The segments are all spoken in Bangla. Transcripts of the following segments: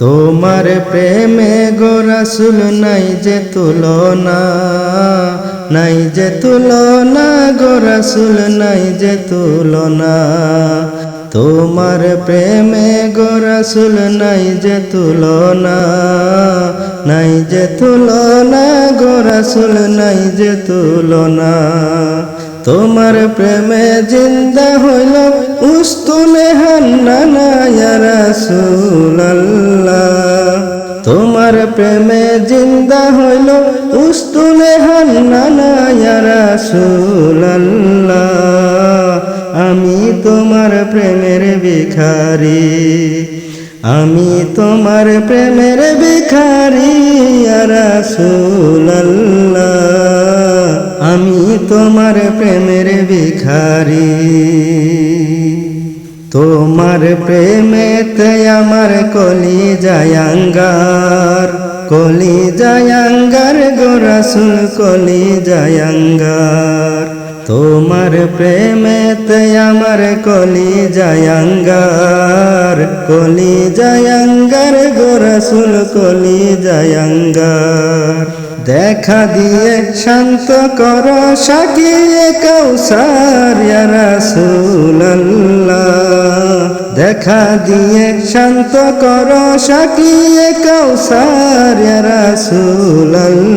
তোমার প্রেমে গো রাসুল নাই যে তুলনা, নাই যে তুলনা গো রাসুল নাই যে তুলনা। তোমার প্রেমে গো রাসুল নাই যে তুলনা, নাই যে তুলনা গো রাসুল নাই যে তুলনা। তোমার প্রেমে জিন্দা হইল উস্তুনে হান্নানা রাসূলুল্লাহ। তোমার প্রেমে জিন্দা হইল উস্তুনে হান্নানা রাসূলুল্লাহ। আমি তোমার প্রেমের ভিখারি, আমি তোমার প্রেমের ভিখারি রাসূলুল্লাহ। আমি তোমার প্রেমের ভিখারি। তোমার প্রেমেতে আমার কলি জায়াঙ্গার কলি জায়াঙ্গার গোরাসুল কলি জায়াঙ্গার তোমার প্রেমেতে আমার কলি জায়াঙ্গার কলি জায়াঙ্গার গোরাসুল কলি জায়াঙ্গার দেখা দিয়ে শান্ত কর সাকিয়ে কৌসার দেখা দিয়ে শান্ত কর সাকিয়ে কৌসার রাসূলুল্লাহ।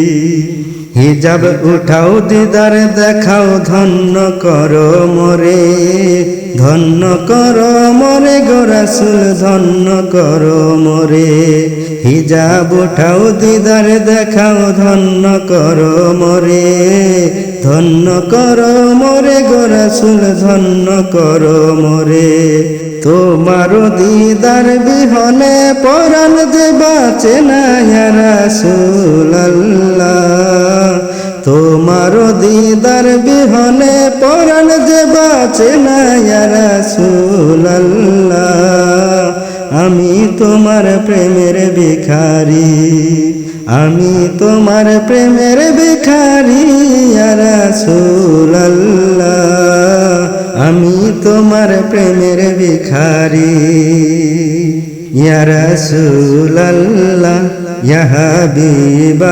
হিজাব উঠাও দিদার, দেখাও ধন্য করো মরে। ধন্য করো মরে গোরাসুল ধন্য করো মরে। হিজাব উঠাও দিদার, দেখাও ধন্য করো মরে। ধন্য করো মরে গোরাসুল ধন্য করো মরে। তোমার দিদার বিহনে পরাণ যে বাঁচে না রাসূলুল্লাহ তোমার দিদার বিহনে পরাণ যে বাঁচে না রাসূলুল্লাহ। আমি তোমার প্রেমের ভিখারি, আমি তোমার প্রেমের ভিখারি রাসূলুল্লাহ। আমি তোমার প্রেমের ভিখারি ইয়া রাসূলুল্লাহ, ইয়া হাবিবাল্লাহ।